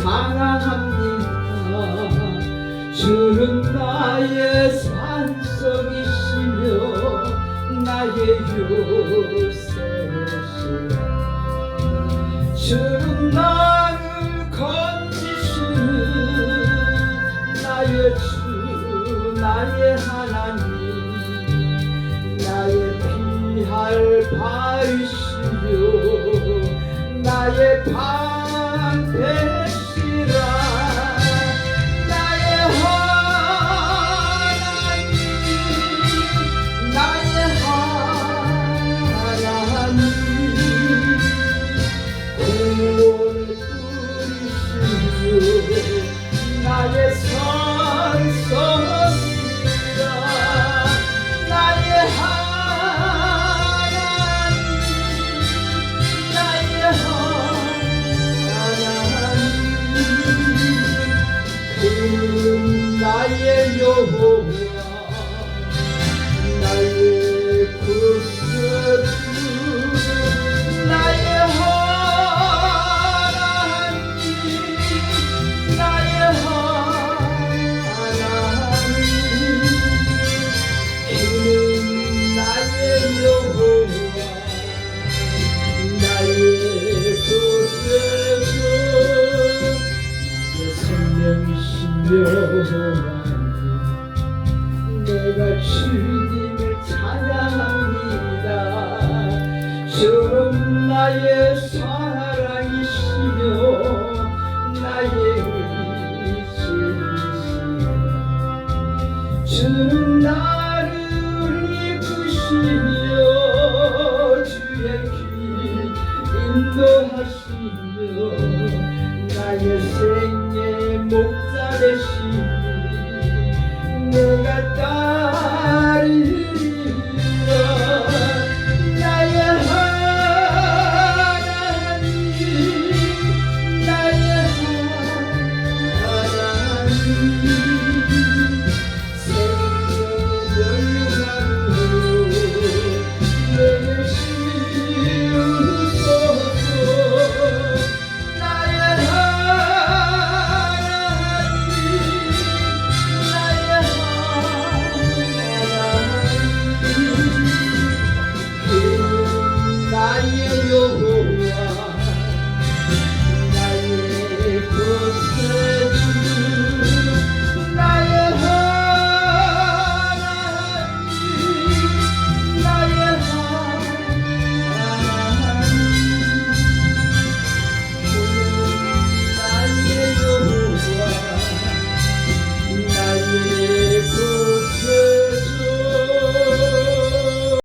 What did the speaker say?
찬양합니다. 주는 나의 산성이시며 나의 요새시라. 주는 나를 건지시는 나의 주 나의 하나님. 나의 피할 바위시며 나의 방패 나의 여호와 나의 구세주 나의 하나님 나의 하나님. 그는 나의 여호와 나의 구세주 내 생명이시며 내 나의 사랑이시여 나의 의지시여. 주 나를 입으시며 주의 길 인도하시며 나의 생의 목자 되시니 내가 따